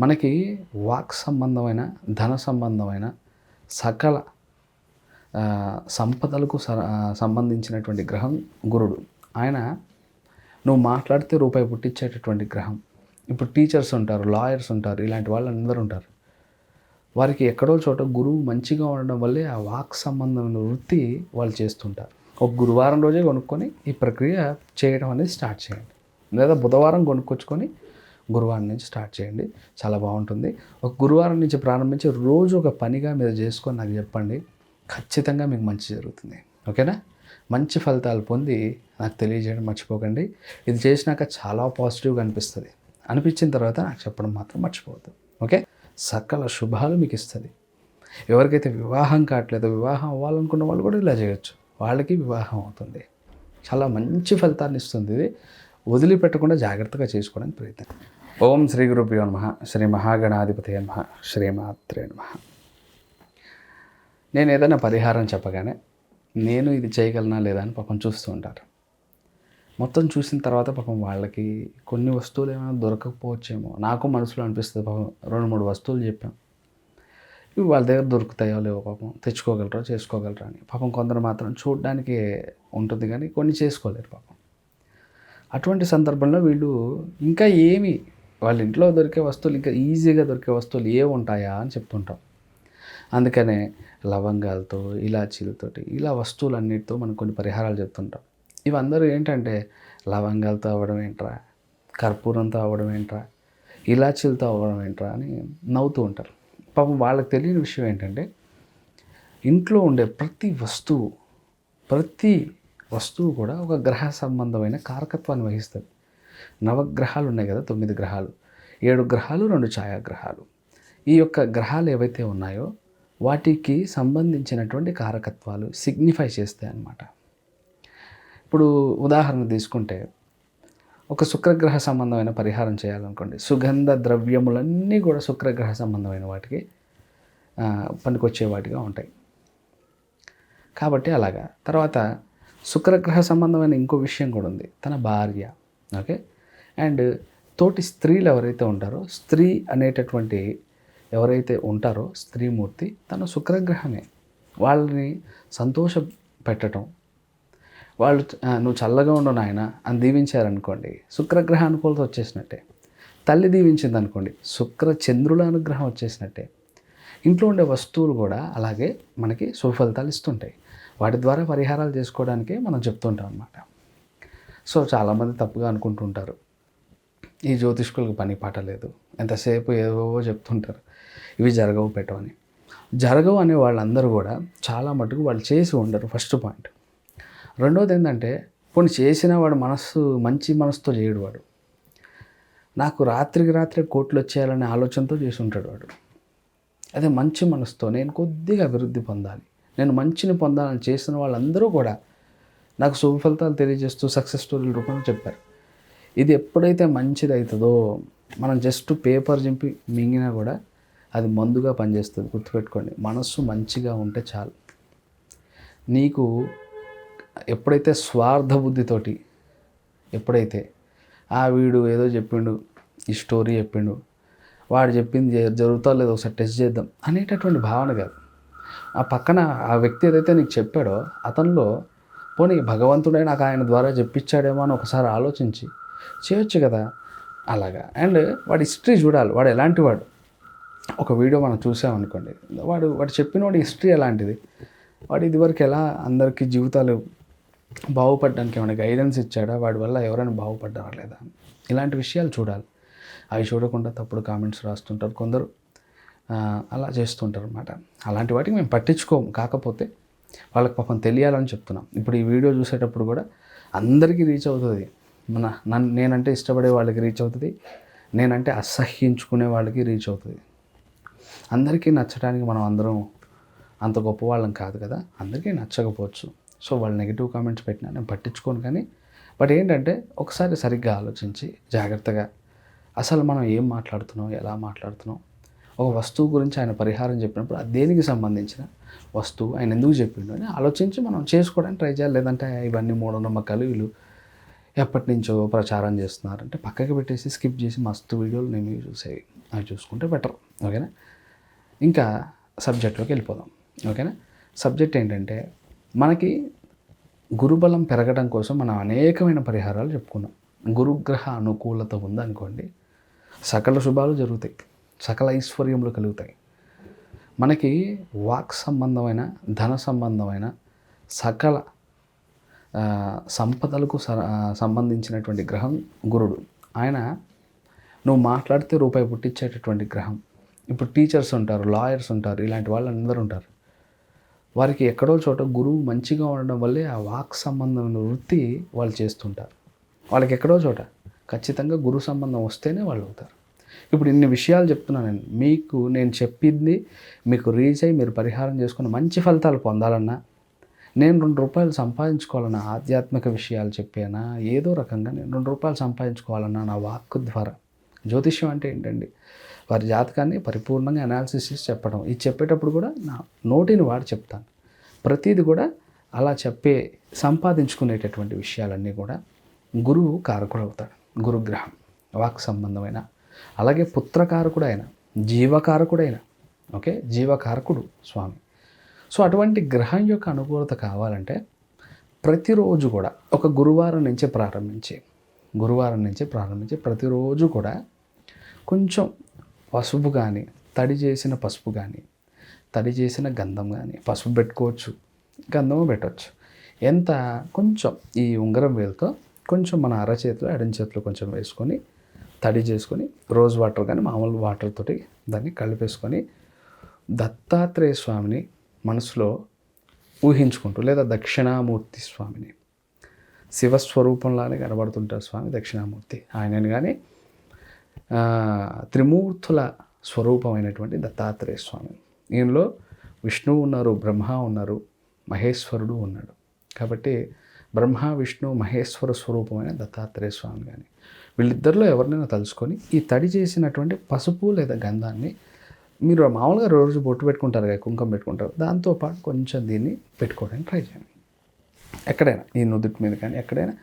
మనకి వాక్ సంబంధమైన ధన సంబంధమైన సకల సంపదలకు స- సంబంధించినటువంటి గ్రహం గురుడు. ఆయన నువ్వు మాట్లాడితే రూపాయి పుట్టించేటటువంటి గ్రహం. ఇప్పుడు టీచర్స్ ఉంటారు లాయర్స్ ఉంటారు ఇలాంటి వాళ్ళు అందరూ ఉంటారు. వారికి ఎక్కడో చోట గురువు మంచిగా ఉండడం వల్లే ఆ వాక్ సంబంధమైన వృత్తి వాళ్ళు చేస్తుంటారు. ఒక గురువారం రోజే కొనుక్కొని ఈ ప్రక్రియ చేయడం అనేది స్టార్ట్ చేయండి. లేదా బుధవారం కొనుక్కొచ్చుకొని గురువారం నుంచి స్టార్ట్ చేయండి. చాలా బాగుంటుంది. ఒక గురువారం నుంచి ప్రారంభించి రోజు ఒక పనిగా మీరు చేసుకొని నాకు చెప్పండి. ఖచ్చితంగా మీకు మంచి జరుగుతుంది. ఓకేనా? మంచి ఫలితాలు పొంది నాకు తెలియజేయడం మర్చిపోకండి. ఇది చేసినాక చాలా పాజిటివ్గా అనిపిస్తుంది. అనిపించిన తర్వాత నాకు చెప్పడం మాత్రం మర్చిపోవద్దు. ఓకే? సకల శుభాలు మీకు ఇస్తుంది. ఎవరికైతే వివాహం కావట్లేదో వివాహం అవ్వాలనుకున్న వాళ్ళు కూడా ఇలా చేయొచ్చు. వాళ్ళకి వివాహం అవుతుంది. చాలా మంచి ఫలితాన్ని ఇస్తుంది. ఇది వదిలిపెట్టకుండా జాగ్రత్తగా చేసుకోవడానికి ప్రయత్నం. ఓం శ్రీ గురుభ్యో నమ. శ్రీ మహాగణాధిపతి నమ. శ్రీమాత్రే నమ. నేను ఏదైనా పరిహారం చెప్పగానే నేను ఇది చేయగలనా లేదా అని పాపం చూస్తూ ఉంటారు. మొత్తం చూసిన తర్వాత పాపం వాళ్ళకి కొన్ని వస్తువులు ఏమైనా దొరకకపోవచ్చేమో. నాకు మనసులో అనిపిస్తుంది పాపం రెండు మూడు వస్తువులు చెప్పాం. ఇవి వాళ్ళ దగ్గర దొరుకుతాయో లేవో పాపం తెచ్చుకోగలరో చేసుకోగలరా అని. పాపం కొందరు మాత్రం చూడడానికి ఉంటుంది కానీ కొన్ని చేసుకోలేరు పాపం. అటువంటి సందర్భంలో వీళ్ళు ఇంకా ఏమి వాళ్ళ ఇంట్లో దొరికే వస్తువులు ఇంకా ఈజీగా దొరికే వస్తువులు ఏ ఉంటాయా అని చెప్తుంటాం. అందుకనే లవంగాలతో ఇలాచీలతోటి ఇలా వస్తువులన్నిటితో మనం కొన్ని పరిహారాలు చెప్తుంటాం. ఇవందరూ ఏంటంటే లవంగాలతో అవ్వడం ఏంట్రా? కర్పూరంతో అవ్వడం ఏంట్రా? ఇలాచీలతో అవ్వడం ఏంట్రా అని నవ్వుతూ ఉంటారు. పాపం వాళ్ళకి తెలియని విషయం ఏంటంటే ఇంట్లో ఉండే ప్రతి వస్తువు ప్రతి వస్తువు కూడా ఒక గ్రహ సంబంధమైన కారకత్వాన్ని వహిస్తుంది. నవగ్రహాలు ఉన్నాయి కదా తొమ్మిది గ్రహాలు. ఏడు గ్రహాలు రెండు ఛాయాగ్రహాలు. ఈ యొక్క గ్రహాలు ఏవైతే ఉన్నాయో వాటికి సంబంధించినటువంటి కారకత్వాలు సిగ్నిఫై చేస్తాయి అన్నమాట ఇప్పుడు ఉదాహరణ తీసుకుంటే ఒక శుక్రగ్రహ సంబంధమైన పరిహారం చేయాలనుకోండి. సుగంధ ద్రవ్యములన్నీ కూడా శుక్రగ్రహ సంబంధమైన వాటికి పనికొచ్చే వాటిగా ఉంటాయి. కాబట్టి అలాగా. తర్వాత శుక్రగ్రహ సంబంధమైన ఇంకో విషయం కూడా ఉంది. తన భార్య ఓకే? అండ్ తోటి స్త్రీలు ఎవరైతే ఉంటారో స్త్రీ అనేటటువంటి ఎవరైతే ఉంటారో స్త్రీమూర్తి తన శుక్రగ్రహమే. వాళ్ళని సంతోష పెట్టడం వాళ్ళు నువ్వు చల్లగా ఉండు నాయన అని దీవించారనుకోండి శుక్రగ్రహ అనుకూలత వచ్చేసినట్టే. తల్లి దీవించింది అనుకోండి శుక్ర చంద్రుల అనుగ్రహం వచ్చేసినట్టే. ఇంట్లో ఉండే వస్తువులు కూడా అలాగే మనకి సుఫలితాలు ఇస్తుంటాయి. వాటి ద్వారా పరిహారాలు చేసుకోవడానికే మనం చెప్తుంటాం అన్నమాట. సో చాలామంది తప్పుగా అనుకుంటుంటారు. ఈ జ్యోతిష్కులకు పని పాట లేదు. ఎంతసేపు ఏవో చెప్తుంటారు. ఇవి జరగవు పెట్టవని జరగవు అనే వాళ్ళందరూ కూడా చాలా మటుకు వాళ్ళు చేసి ఉండరు ఫస్ట్ పాయింట్. రెండోది ఏంటంటే కొన్ని చేసిన వాడు మనస్సు మంచి మనసుతో చేయడు వాడు. నాకు రాత్రికి రాత్రి కోట్లు వచ్చేయాలనే ఆలోచనతో చేసి ఉంటాడు వాడు. అదే మంచి మనసుతో నేను కొద్దిగా అభివృద్ధి పొందాలి. నేను మంచిని పొందాలని చేసిన వాళ్ళందరూ కూడా నాకు శుభ ఫలితాలు తెలియజేస్తూ సక్సెస్ స్టోరీల రూపంలో చెప్పారు. ఇది ఎప్పుడైతే మంచిది అవుతుందో మనం జస్ట్ పేపర్ చింపి మింగినా కూడా అది మందుగా పనిచేస్తుంది. గుర్తుపెట్టుకోండి మనస్సు మంచిగా ఉంటే చాలు. నీకు ఎప్పుడైతే స్వార్థ బుద్ధితోటి ఎప్పుడైతే ఆ వీడు ఏదో చెప్పిండు ఈ స్టోరీ చెప్పిండు వాడు చెప్పింది జరుగుతా లేదో ఒకసారి టెస్ట్ చేద్దాం అనేటటువంటి భావన కాదు. ఆ పక్కన ఆ వ్యక్తి ఏదైతే నీకు చెప్పాడో అతనిలో పోనీ భగవంతుడే నాకు ఆయన ద్వారా చెప్పించాడేమో అని ఒకసారి ఆలోచించి చేయొచ్చు కదా. అలాగా. అండ్ వాడి హిస్టరీ చూడాలి. వాడు ఎలాంటి వాడు? ఒక వీడియో మనం చూసామనుకోండి వాడు వాడు చెప్పిన వాడి హిస్టరీ ఎలాంటిది? వాడు ఇదివరకు ఎలా అందరికీ జీవితాలు బాగుపడడానికి ఏమైనా గైడెన్స్ ఇచ్చాడా? వాడి వల్ల ఎవరైనా బాగుపడ్డారా లేదా? ఇలాంటి విషయాలు చూడాలి. అవి చూడకుండా తప్పుడు కామెంట్స్ రాస్తుంటారు కొందరు. అలా చేస్తుంటారు అనమాట అలాంటి వాటికి మేము పట్టించుకోము. కాకపోతే వాళ్ళకి పాపం తెలియాలని చెప్తున్నాం. ఇప్పుడు ఈ వీడియో చూసేటప్పుడు కూడా అందరికీ రీచ్ అవుతుంది. నన్ను నేనంటే ఇష్టపడే వాళ్ళకి రీచ్ అవుతుంది. నేనంటే అసహ్యించుకునే వాళ్ళకి రీచ్ అవుతుంది. అందరికీ నచ్చడానికి మనం అందరం అంత గొప్ప వాళ్ళం కాదు కదా. అందరికీ నచ్చకపోవచ్చు. సో వాళ్ళు నెగిటివ్ కామెంట్స్ పెట్టినా నేను పట్టించుకోను కానీ బట్ ఏంటంటే ఒకసారి సరిగ్గా ఆలోచించి జాగ్రత్తగా అసలు మనం ఏం మాట్లాడుతున్నాం ఎలా మాట్లాడుతున్నాం ఒక వస్తువు గురించి ఆయన పరిహారం చెప్పినప్పుడు అది దేనికి సంబంధించిన వస్తువు ఆయన ఎందుకు చెప్పిండు అని ఆలోచించి మనం చేసుకోవడానికి ట్రై చేయాలి. లేదంటే ఇవన్నీ మూఢనమ్మకాలు వీళ్ళు ఎప్పటి నుంచో ప్రచారం చేస్తున్నారంటే పక్కకి పెట్టేసి స్కిప్ చేసి మస్తు వీడియోలు నేను చూసేవి అవి చూసుకుంటే బెటర్. ఓకేనా? ఇంకా సబ్జెక్ట్లోకి వెళ్ళిపోదాం. ఓకేనా? సబ్జెక్ట్ ఏంటంటే మనకి గురుబలం పెరగడం కోసం మనం అనేకమైన పరిహారాలు చెప్పుకున్నాం. గురుగ్రహ అనుకూలత ఉందనుకోండి సకల శుభాలు జరుగుతాయి. సకల ఐశ్వర్యములు కలుగుతాయి. మనకి వాక్ సంబంధమైన ధన సంబంధమైన సకల సంపదలకు స- సంబంధించినటువంటి గ్రహం గురుడు. ఆయన నువ్వు మాట్లాడితే రూపాయి పుట్టించేటటువంటి గ్రహం. ఇప్పుడు టీచర్స్ ఉంటారు లాయర్స్ ఉంటారు ఇలాంటి వాళ్ళు అందరూ ఉంటారు. వారికి ఎక్కడో చోట గురువు మంచిగా ఉండడం వల్లే ఆ వాక్ సంబంధమైన వృత్తి వాళ్ళు చేస్తుంటారు. వాళ్ళకి ఎక్కడో చోట ఖచ్చితంగా గురు సంబంధం వస్తేనే వాళ్ళు అవుతారు. ఇప్పుడు ఇన్ని విషయాలు చెప్తున్నాను నేను. మీకు నేను చెప్పింది మీకు రీచ్ అయ్యి మీరు పరిహారం చేసుకుని మంచి ఫలితాలు పొందాలన్నా నేను రెండు రూపాయలు సంపాదించుకోవాలన్నా ఆధ్యాత్మిక విషయాలు చెప్పానా? ఏదో రకంగా నేను రెండు రూపాయలు సంపాదించుకోవాలన్నా నా వాక్ ద్వారా. జ్యోతిష్యం అంటే ఏంటండి? వారి జాతకాన్ని పరిపూర్ణంగా అనాలిసిస్ చేసి చెప్పడం. ఇది చెప్పేటప్పుడు కూడా నా నోటిని వాడి చెప్తాను. ప్రతిది కూడా అలా చెప్పే సంపాదించుకునేటటువంటి విషయాలన్నీ కూడా గురువు కారకుడు అవుతాడు గురుగ్రహం వాక్ సంబంధమైన. అలాగే పుత్రకారకుడైన జీవకారకుడైన ఓకే? జీవకారకుడు స్వామి. సో అటువంటి గ్రహం యొక్క అనుకూలత కావాలంటే ప్రతిరోజు కూడా ఒక గురువారం నుంచే ప్రారంభించి గురువారం నుంచే ప్రారంభించి ప్రతిరోజు కూడా కొంచెం పసుపు కానీ తడి చేసిన పసుపు కానీ తడి చేసిన గంధం కానీ పసుపు పెట్టుకోవచ్చు గంధము పెట్టవచ్చు ఎంత కొంచెం ఈ ఉంగరం వేలుతో కొంచెం మన అరచేతిలో ఎడం చేతిలో కొంచెం వేసుకొని తడి చేసుకొని రోజ్ వాటర్ కానీ మామూలు వాటర్ తోటి దాన్ని కలిపేసుకొని దత్తాత్రేయ స్వామిని మనసులో ఊహించుకుంటూ లేదా దక్షిణామూర్తి స్వామిని. శివస్వరూపంలానే కనబడుతుంటారు స్వామి దక్షిణామూర్తి. ఆయనని కానీ త్రిమూర్తుల స్వరూపమైనటువంటి దత్తాత్రేయ స్వామి. ఈయనలో విష్ణువు ఉన్నారు బ్రహ్మ ఉన్నారు మహేశ్వరుడు ఉన్నాడు. కాబట్టి బ్రహ్మ విష్ణు మహేశ్వర స్వరూపమైన దత్తాత్రేయ స్వామి కానీ వీళ్ళిద్దరిలో ఎవరినైనా తలుసుకొని ఈ తడి చేసినటువంటి పసుపు లేదా గంధాన్ని మీరు మామూలుగా రోజు బొట్టు పెట్టుకుంటారు కదా కుంకుమ పెట్టుకుంటారు. దాంతోపాటు కొంచెం దీన్ని పెట్టుకోవడానికి ట్రై చేయండి. ఎక్కడైనా ఈ నుదుటి మీద కానీ ఎక్కడైనా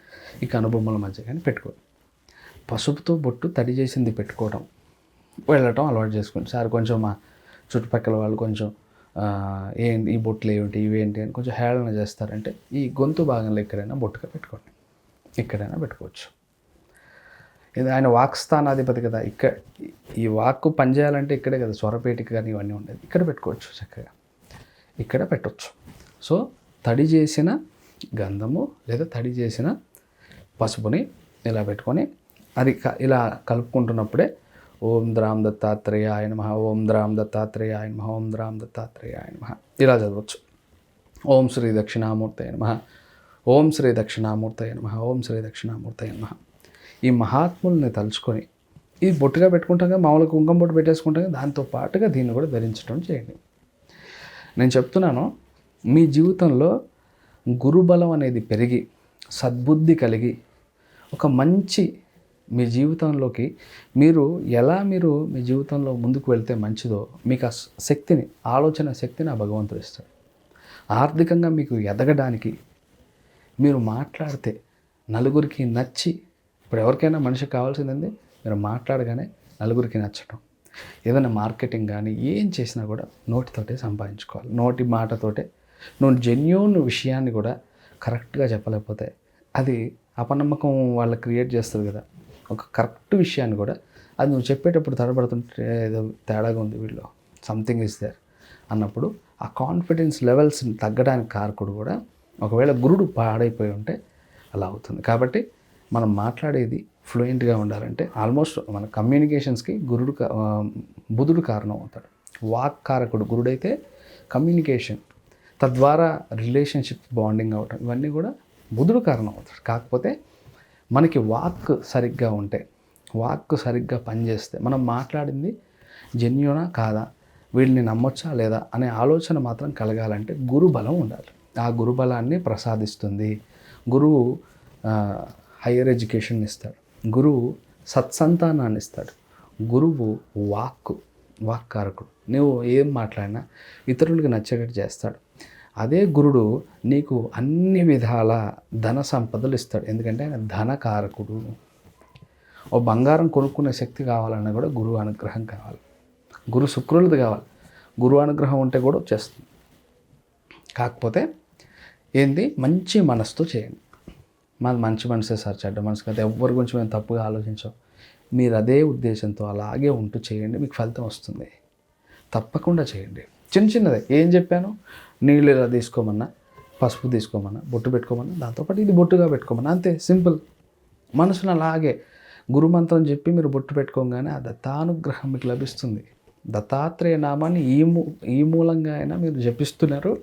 ఈ కనుబొమ్మల మధ్య కానీ పెట్టుకోండి. పసుపుతో బొట్టు తడి చేసింది పెట్టుకోవడం వెళ్ళటం అలవాటు చేసుకోండి. సార్ కొంచెం మా చుట్టుపక్కల వాళ్ళు కొంచెం ఏంటి ఈ బొట్లు ఏమిటి ఇవేంటి అని కొంచెం హేళన చేస్తారంటే ఈ గొంతు భాగంలో ఎక్కడైనా బొట్టుగా పెట్టుకోండి. ఎక్కడైనా పెట్టుకోవచ్చు. ఇది ఆయన వాక్స్థానాధిపతి కదా. ఇక్కడ ఈ వాక్ పనిచేయాలంటే ఇక్కడే కదా స్వరపేటిక కానీ ఇవన్నీ ఉండేది. ఇక్కడ పెట్టుకోవచ్చు చక్కగా. ఇక్కడ పెట్టవచ్చు సో తడి చేసిన గంధము లేదా తడి చేసిన పసుపుని ఇలా పెట్టుకొని అది క- ఇలా కలుపుకుంటున్నప్పుడే ఓం ద్రామ్ దత్తాత్రేయ ఆయన మహా ఓం ద్రామ్ దత్తాత్రేయ ఆయన మహా ఓం ద్రామ్ దత్తాత్రేయ ఆయన మహా ఇలా చదవచ్చు. ఓం శ్రీ దక్షిణామూర్తి అయిన మహా ఓం శ్రీ దక్షిణామూర్తి అయిన మహా ఓం శ్రీ దక్షిణామూర్తి అయిన మహా ఈ మహాత్ముల్ని తలుచుకొని ఇది బొట్టుగా పెట్టుకుంటాం కదా మామూలుగా కుంకుమ బొట్టు పెట్టేసుకుంటాం కదా దాంతో పాటుగా దీన్ని కూడా ధరించడం చేయండి. నేను చెప్తున్నాను మీ జీవితంలో గురుబలం అనేది పెరిగి సద్బుద్ధి కలిగి ఒక మంచి మీ జీవితంలోకి మీరు ఎలా మీరు మీ జీవితంలో ముందుకు వెళ్తే మంచిదో మీకు ఆ శక్తిని ఆలోచన శక్తిని ఆ భగవంతుడు ఇస్తాడు. ఆర్థికంగా మీకు ఎదగడానికి మీరు మాట్లాడితే నలుగురికి నచ్చి ఇప్పుడు ఎవరికైనా మనిషికి కావాల్సిందండి మీరు మాట్లాడగానే నలుగురికి నచ్చటం. ఏదైనా మార్కెటింగ్ కానీ ఏం చేసినా కూడా నోటితోటే సంపాదించుకోవాలి. నోటి మాటతోటే. నువ్వు జెన్యున్ విషయాన్ని కూడా కరెక్ట్గా చెప్పలేకపోతే అది అపనమ్మకం వాళ్ళ క్రియేట్ చేస్తుంది కదా. ఒక కరెక్ట్ విషయాన్ని కూడా అది నువ్వు చెప్పేటప్పుడు తడబడుతుంటే ఏదో తేడాగా ఉంది వీళ్ళు సంథింగ్ ఇస్ దేర్ అన్నప్పుడు ఆ కాన్ఫిడెన్స్ లెవెల్స్ తగ్గడానికి కారకుడు కూడా ఒకవేళ గురుడు పాడైపోయి ఉంటే అలా అవుతుంది. కాబట్టి మనం మాట్లాడేది ఫ్లూయెంట్గా ఉండాలంటే ఆల్మోస్ట్ మన కమ్యూనికేషన్స్కి గురుడు బుధుడు కారణం అవుతాడు. వాక్ కారకుడు గురుడైతే కమ్యూనికేషన్ తద్వారా రిలేషన్షిప్ బాండింగ్ అవటం ఇవన్నీ కూడా బుధుడు కారణం అవుతాడు. కాకపోతే మనకి వాక్ సరిగ్గా ఉంటే వాక్ సరిగ్గా పనిచేస్తే మనం మాట్లాడింది జెన్యునా కాదా వీళ్ళని నమ్మొచ్చా లేదా అనే ఆలోచన మాత్రం కలగాలంటే గురుబలం ఉండాలి. ఆ గురుబలాన్ని ప్రసాదిస్తుంది. గురువు హయ్యర్ ఎడ్యుకేషన్ ఇస్తాడు. గురువు సత్సంతానాన్ని ఇస్తాడు. గురువు వాక్కు వాక్కారకుడు. నువ్వు ఏం మాట్లాడినా ఇతరులకు నచ్చేటట్టు చేస్తాడు. అదే గురుడు నీకు అన్ని విధాల ధన సంపదలు ఇస్తాడు. ఎందుకంటే ఆయన ధనకారకుడు. ఓ బంగారం కొనుక్కునే శక్తి కావాలన్నా కూడా గురువు అనుగ్రహం కావాలి. గురు శుక్రులది కావాలి. గురువు అనుగ్రహం ఉంటే కూడా వచ్చేస్తుంది. కాకపోతే ఏంది? మంచి మనసుతో చేయండి. మాది మంచి మనసే సార్ చెడ్డ మనసు కదా. ఎవరి గురించి మేము తప్పుగా ఆలోచించాం. మీరు అదే ఉద్దేశంతో అలాగే ఉంటూ చేయండి మీకు ఫలితం వస్తుంది. తప్పకుండా చేయండి. చిన్న చిన్నదే. ఏం చెప్పాను? నీళ్ళు ఇలా తీసుకోమన్నా పసుపు తీసుకోమన్నా బొట్టు పెట్టుకోమన్నా దాంతోపాటు ఇది బొట్టుగా పెట్టుకోమన్నా అంతే. సింపుల్. మనసును అలాగే గురుమంత్రం చెప్పి మీరు బొట్టు పెట్టుకోగానే ఆ దత్తానుగ్రహం మీకు లభిస్తుంది. దత్తాత్రేయ నామాన్ని ఈ మూ ఈ మూలంగా అయినా మీరు జపిస్తున్నారు.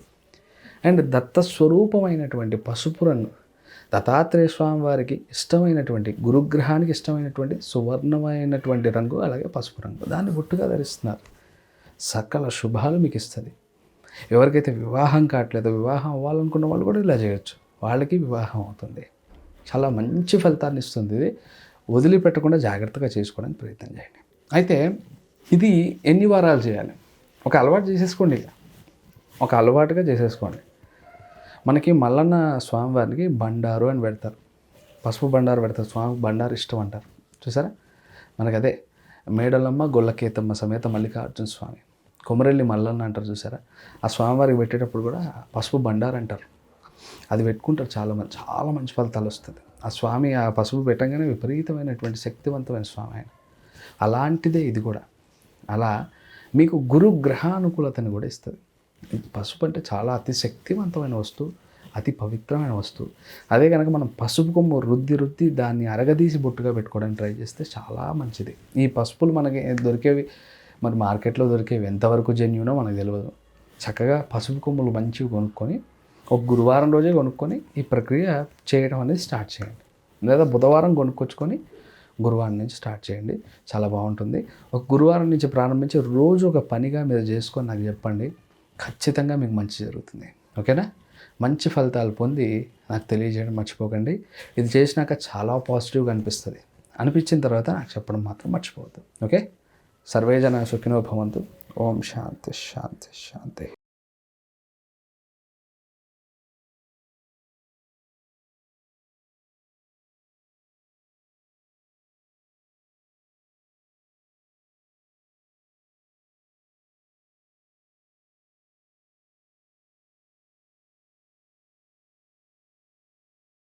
అండ్ దత్త స్వరూపమైనటువంటి పసుపు రంగు దత్తాత్రేయ స్వామి వారికి ఇష్టమైనటువంటి గురుగ్రహానికి ఇష్టమైనటువంటి సువర్ణమైనటువంటి రంగు అలాగే పసుపు రంగు. దాన్ని బొట్టుగా ధరిస్తున్నారు. సకల శుభాలు మీకు ఇస్తుంది. ఎవరికైతే వివాహం కావట్లేదో వివాహం అవ్వాలనుకున్న వాళ్ళు కూడా ఇలా చేయొచ్చు. వాళ్ళకి వివాహం అవుతుంది. చాలా మంచి ఫలితాన్ని ఇస్తుంది ఇది. వదిలిపెట్టకుండా జాగ్రత్తగా చేసుకోవడానికి ప్రయత్నం చేయండి. అయితే ఇది ఎన్ని వారాలు చేయాలి? ఒక అలవాటు చేసేసుకోండి. ఒక అలవాటుగా చేసేసుకోండి. మనకి మల్లన్న స్వామివారికి బండారు అని పెడతారు. పసుపు బండారు పెడతారు. స్వామి బండారు ఇష్టం అంటారు. చూసారా? మనకు అదే మేడలమ్మ గొల్లకేతమ్మ సమేత మల్లికార్జున స్వామి. కొమరెల్లి మల్లన్న అంటారు చూసారా? ఆ స్వామివారికి పెట్టేటప్పుడు కూడా పసుపు బండారు అంటారు. అది పెట్టుకుంటారు చాలా మంది. చాలా మంచి ఫలితాలు వస్తుంది. ఆ స్వామి ఆ పసుపు పెట్టంగానే విపరీతమైనటువంటి శక్తివంతమైన స్వామి ఆయన. అలాంటిదే ఇది కూడా. అలా మీకు గురు గ్రహానుకూలతను కూడా ఇస్తుంది. పసుపు అంటే చాలా అతి శక్తివంతమైన వస్తువు అతి పవిత్రమైన వస్తువు. అదే కనుక మనం పసుపు కొమ్ము రుద్ది రుద్ది దాన్ని అరగదీసి బొట్టుగా పెట్టుకోవడానికి ట్రై చేస్తే చాలా మంచిది. ఈ పసుపులు మనకి దొరికేవి మరి మార్కెట్లో దొరికేవి ఎంతవరకు జెన్యునో మనకు తెలియదు చక్కగా పసుపు కొమ్ములు మంచివి కొనుక్కొని ఒక గురువారం రోజే కొనుక్కొని ఈ ప్రక్రియ చేయడం అనేది స్టార్ట్ చేయండి. లేదా బుధవారం కొనుక్కొచ్చుకొని గురువారం నుంచి స్టార్ట్ చేయండి. చాలా బాగుంటుంది. ఒక గురువారం నుంచి ప్రారంభించి రోజు ఒక పనిగా మీరు చేసుకొని నాకు చెప్పండి. ఖచ్చితంగా మీకు మంచి జరుగుతుంది. ఓకేనా? మంచి ఫలితాలు పొంది నాకు తెలియజేయడం మర్చిపోకండి. ఇది చేసినాక చాలా పాజిటివ్గా అనిపిస్తుంది. అనిపించిన తర్వాత నాకు చెప్పడం మాత్రం మర్చిపోవద్దు. ఓకే? సర్వేజన సుఖినో భవంతు. ఓం శాంతి శాంతి శాంతి.